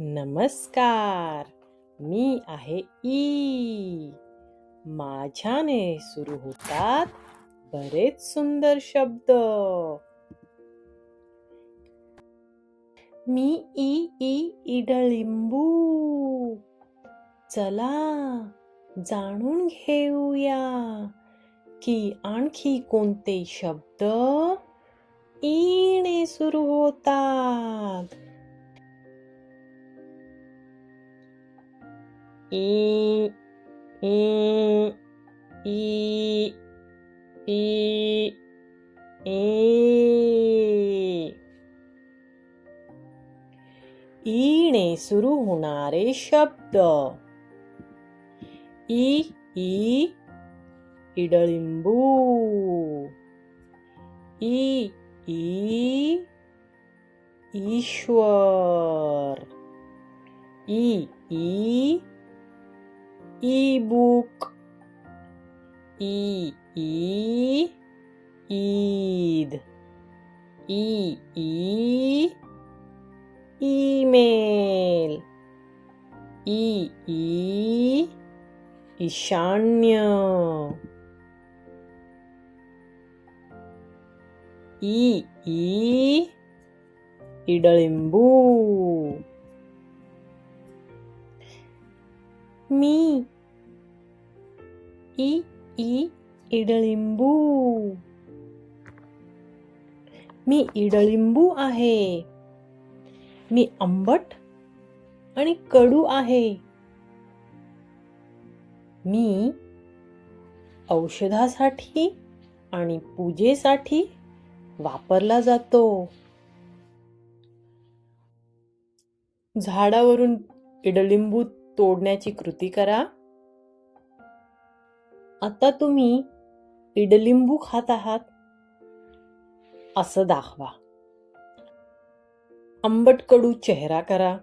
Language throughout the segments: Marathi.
नमस्कार मी आहे ई. माझ्याने सुरू होतात बरेच सुंदर शब्द. मी ई ई इडलिंबू चला जाणून घेऊया की आणखी कोणते शब्द ईने सुरू होतात. ई ई ई ई ई ईने सुरू होणारे शब्द ई ई इडलिंबू ई ई ईश्वर ई ई ई-बुक ई ई ईद ई ई ईमेल ई ई ईशान्य ई ई इडलिंबू ई ई इडलिंबू मी इडलिंबू आहे मी आंबट आणि कडू आहे मी औषधासाठी आणि पूजेसाठी वापरला जातो झाडावरून इडलिंबू तोडण्याची कृती करा आता तुम्ही इडलिंबू खात आहात असं दाखवा. आंबट कडू चेहरा करा.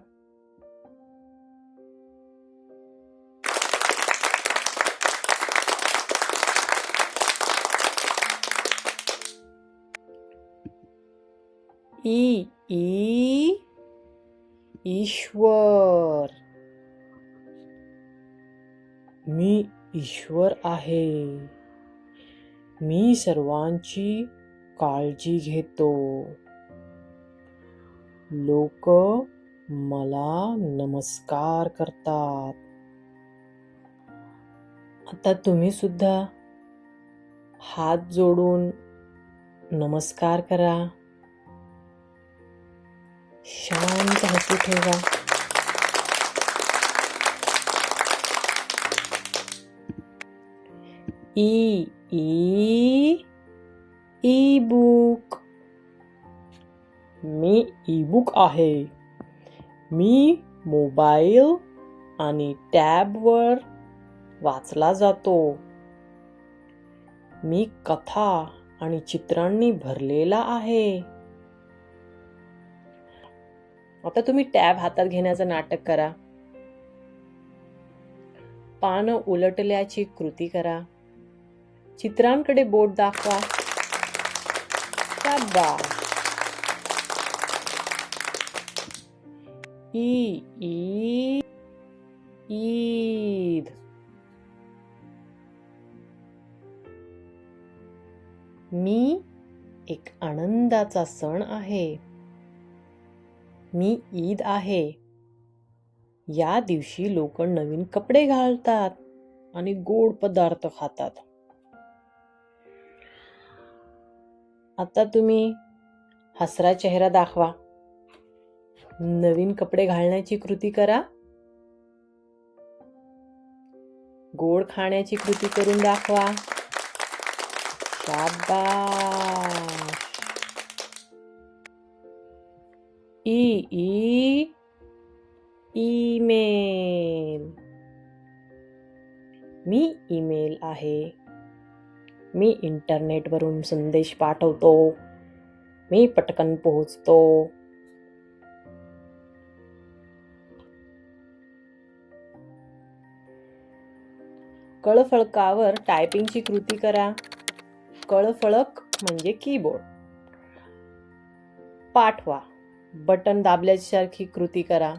ई ई ईश्वर. मी ईश्वर आहे. मी सर्वांची काळजी घेतो. लोक मला नमस्कार करतात. आता तुम्ही सुद्धा हात जोडून नमस्कार करा. शांत हसू ठेवा. ई ई ईबुक मी ईबुक आहे मी मोबाईल आणि टॅबवर वाचला जातो मी कथा आणि चित्रांनी भरलेला आहे आता तुम्ही टॅब हातात घेण्याचं नाटक करा. पानं उलटल्याची कृती करा. चित्रांकडे बोट दाखवा. शाबास. ई ई ईद. मी एक आनंदाचा सण आहे. मी ईद आहे. या दिवशी लोक नवीन कपडे घालतात आणि गोड पदार्थ खातात. आता तुम्ही हसरा चेहरा दाखवा. नवीन कपडे घालण्याची कृती करा. गोड खाण्याची कृती करून दाखवा. ई ई ईमेल. मी ईमेल आहे. मी इंटरनेटवरून संदेश पाठवतो. मी पटकन पोहोचतो. कळफळकावर टायपिंगची कृती करा. कळफळक म्हणजे कीबोर्ड पाठवा. बटन दाबल्यासारखी कृती करा.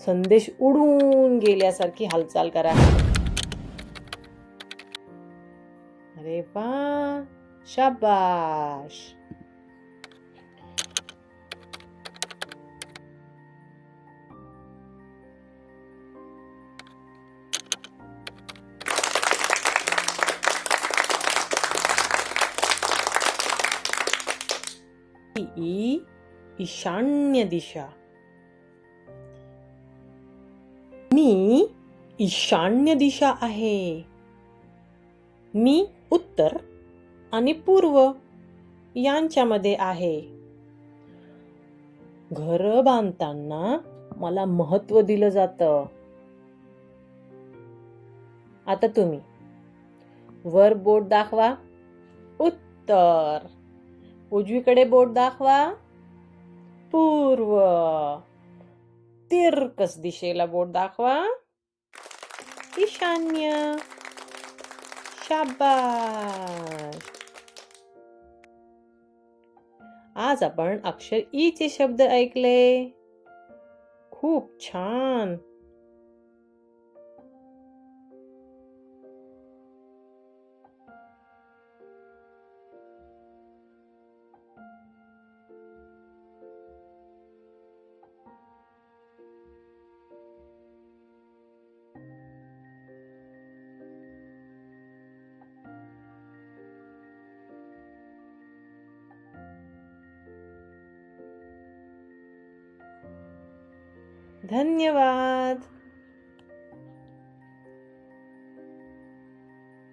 संदेश उडून गेल्यासारखी हालचाल करा. अरे वा शाबाश ई ईशान्य दिशा मी ईशान्य दिशा आहे मी उत्तर आणि पूर्व यांच्यामध्ये आहे. घर बांधताना मला महत्त्व दिलं जातं. आता तुम्ही. वर बोट दाखवा. उत्तर. उजवीकडे बोट दाखवा. पूर्व. तिरकस दिशेला बोट दाखवा. ईशान्य. शाबाश आज आपण अक्षर ई चे शब्द ऐकले. खूप छान. धन्यवाद.